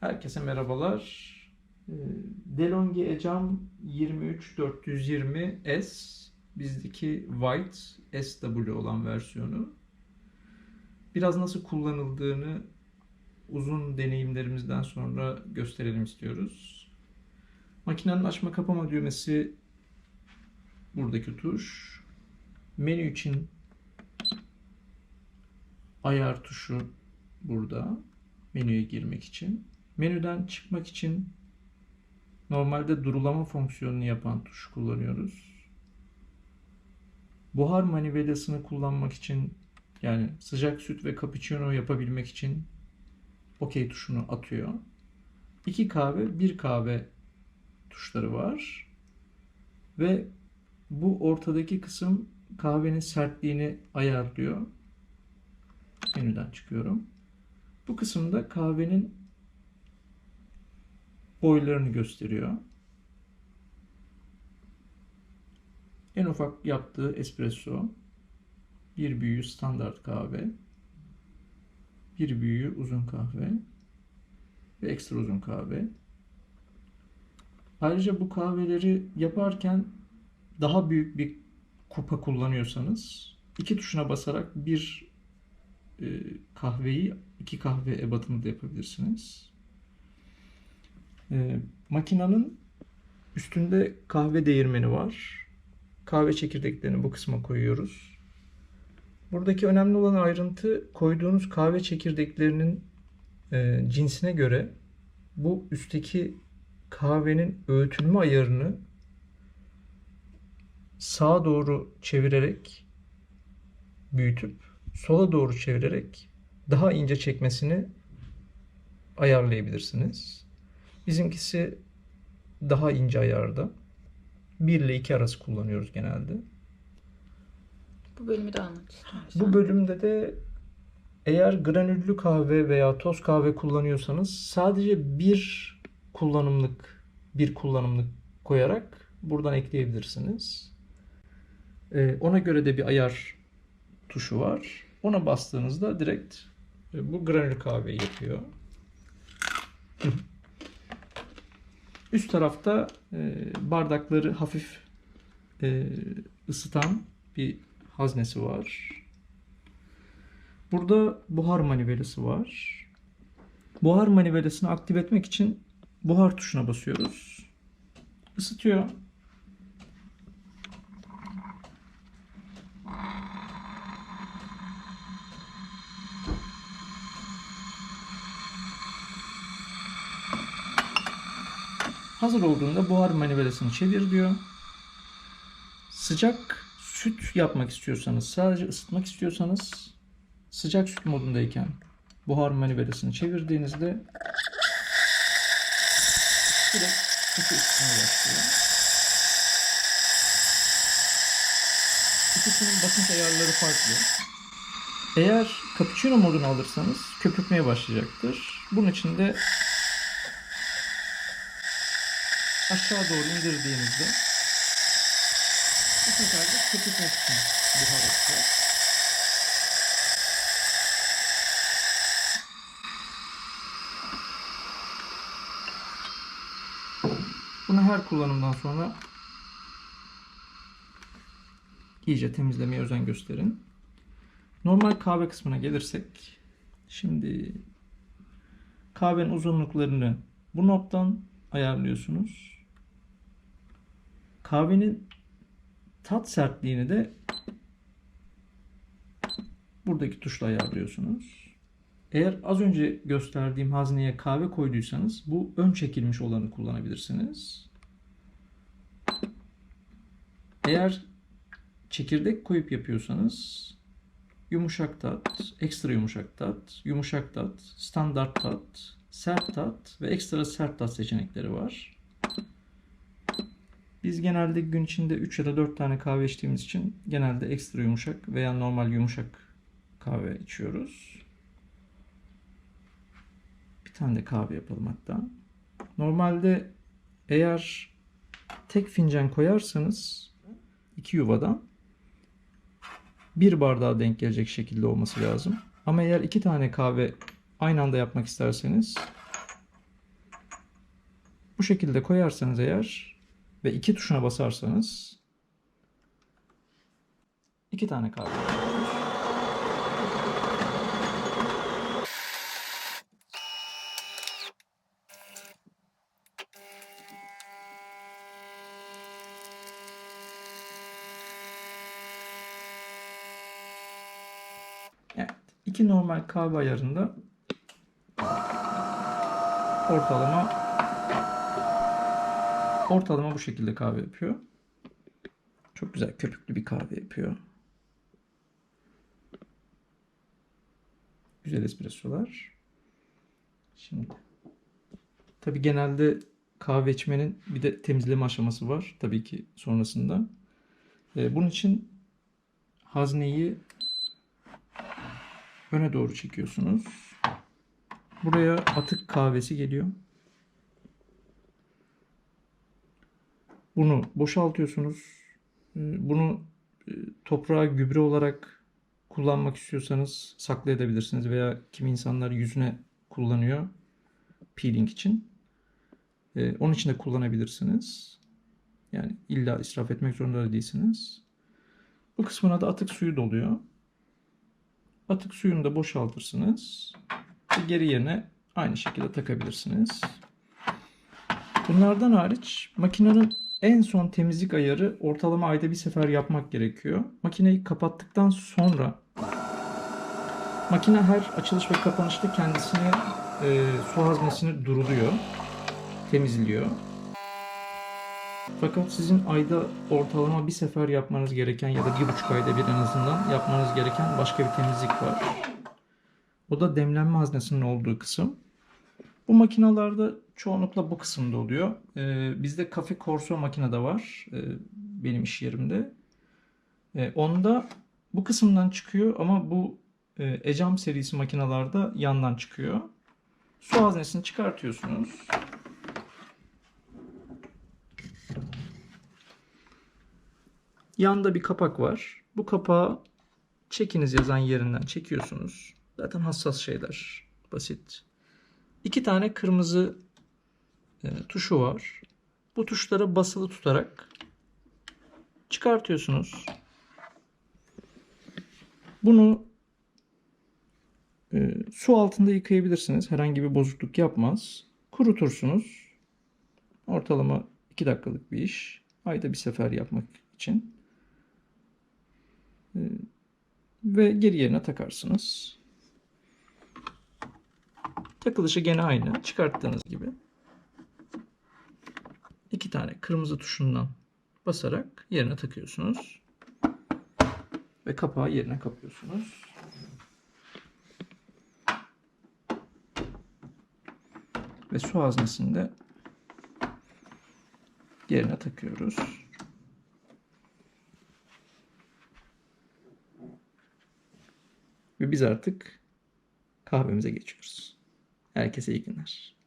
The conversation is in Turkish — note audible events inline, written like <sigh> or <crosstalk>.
Herkese merhabalar. Ee, DeLonghi Ecam 23420S bizdeki White SW olan versiyonu. Biraz nasıl kullanıldığını uzun deneyimlerimizden sonra gösterelim istiyoruz. Makinenin açma kapama düğmesi buradaki tuş. Menü için ayar tuşu burada. Menüye girmek için. Menüden çıkmak için normalde durulama fonksiyonunu yapan tuş kullanıyoruz. Buhar manivelasını kullanmak için yani sıcak süt ve cappuccino yapabilmek için OK tuşunu atıyor. 2 kahve, 1 kahve tuşları var. Ve bu ortadaki kısım kahvenin sertliğini ayarlıyor. Menüden çıkıyorum. Bu kısımda kahvenin boylarını gösteriyor. En ufak yaptığı espresso, bir büyüğü standart kahve, bir büyüğü uzun kahve ve ekstra uzun kahve. Ayrıca bu kahveleri yaparken daha büyük bir kupa kullanıyorsanız iki tuşuna basarak bir e, kahveyi iki kahve ebatını da yapabilirsiniz. E, makinanın üstünde kahve değirmeni var. Kahve çekirdeklerini bu kısma koyuyoruz. Buradaki önemli olan ayrıntı koyduğunuz kahve çekirdeklerinin e, cinsine göre bu üstteki kahvenin öğütülme ayarını sağa doğru çevirerek büyütüp sola doğru çevirerek daha ince çekmesini ayarlayabilirsiniz. Bizimkisi daha ince ayarda. 1 ile 2 arası kullanıyoruz genelde. Bu bölümü de anlat istersen. Bu bölümde de eğer granüllü kahve veya toz kahve kullanıyorsanız sadece bir kullanımlık bir kullanımlık koyarak buradan ekleyebilirsiniz. Ee, ona göre de bir ayar tuşu var. Ona bastığınızda direkt e, bu granül kahveyi yapıyor. <laughs> Üst tarafta e, bardakları hafif e, ısıtan bir haznesi var. Burada buhar manivelası var. Buhar manivelasını aktif etmek için buhar tuşuna basıyoruz. Isıtıyor. Hazır olduğunda buhar manivelasını çevir diyor. Sıcak süt yapmak istiyorsanız, sadece ısıtmak istiyorsanız sıcak süt modundayken buhar manivelasını çevirdiğinizde direkt sütü ısıtmaya başlıyor. İkisinin basınç ayarları farklı. Eğer cappuccino modunu alırsanız köpürtmeye başlayacaktır. Bunun için de aşağı doğru indirdiğinizde bu sefer de köpürtmek için buhar atıyor. Bunu her kullanımdan sonra iyice temizlemeye özen gösterin. Normal kahve kısmına gelirsek şimdi kahvenin uzunluklarını bu noktadan ayarlıyorsunuz. Kahvenin tat sertliğini de buradaki tuşla ayarlıyorsunuz. Eğer az önce gösterdiğim hazneye kahve koyduysanız bu ön çekilmiş olanı kullanabilirsiniz. Eğer çekirdek koyup yapıyorsanız yumuşak tat, ekstra yumuşak tat, yumuşak tat, standart tat, sert tat ve ekstra sert tat seçenekleri var. Biz genelde gün içinde 3 ya da 4 tane kahve içtiğimiz için genelde ekstra yumuşak veya normal yumuşak kahve içiyoruz. Bir tane de kahve yapalım hatta. Normalde eğer tek fincan koyarsanız iki yuvadan bir bardağa denk gelecek şekilde olması lazım. Ama eğer iki tane kahve aynı anda yapmak isterseniz Bu şekilde koyarsanız eğer ve iki tuşuna basarsanız iki tane yapıyoruz. Evet. iki normal kahve ayarında ortalama ortalama bu şekilde kahve yapıyor. Çok güzel köpüklü bir kahve yapıyor. Güzel espressolar. Şimdi tabii genelde kahve içmenin bir de temizleme aşaması var tabii ki sonrasında. Ee, bunun için hazneyi öne doğru çekiyorsunuz. Buraya atık kahvesi geliyor. Bunu boşaltıyorsunuz. Ee, Bunu e, toprağa gübre olarak kullanmak istiyorsanız saklayabilirsiniz veya kimi insanlar yüzüne kullanıyor peeling için. Ee, Onun için de kullanabilirsiniz. Yani illa israf etmek zorunda da değilsiniz. Bu kısmına da atık suyu doluyor. Atık suyunu da boşaltırsınız. Ve geri yerine aynı şekilde takabilirsiniz. Bunlardan hariç makinenin en son temizlik ayarı ortalama ayda bir sefer yapmak gerekiyor. Makineyi kapattıktan sonra makine her açılış ve kapanışta kendisini e, su haznesini duruluyor, temizliyor. Fakat sizin ayda ortalama bir sefer yapmanız gereken ya da bir buçuk ayda bir en azından yapmanız gereken başka bir temizlik var. O da demlenme haznesinin olduğu kısım. Bu makinalarda çoğunlukla bu kısımda oluyor. Ee, bizde Cafe Corso makine de var. ee, benim iş yerimde. Ee, onda bu kısımdan çıkıyor ama bu e, Ecam serisi makinalarda yandan çıkıyor. Su haznesini çıkartıyorsunuz. Yanda bir kapak var. Bu kapağı çekiniz yazan yerinden çekiyorsunuz. Zaten hassas şeyler. Basit. İki tane kırmızı e, tuşu var. Bu tuşlara basılı tutarak çıkartıyorsunuz. Bunu e, su altında yıkayabilirsiniz. Herhangi bir bozukluk yapmaz. Kurutursunuz. Ortalama 2 dakikalık bir iş. Ayda bir sefer yapmak için. E, ve geri yerine takarsınız. Takılışı gene aynı. Çıkarttığınız gibi. İki tane kırmızı tuşundan basarak yerine takıyorsunuz. Ve kapağı yerine kapıyorsunuz. Ve su haznesini de yerine takıyoruz. Ve biz artık kahvemize geçiyoruz. Herkese iyi günler.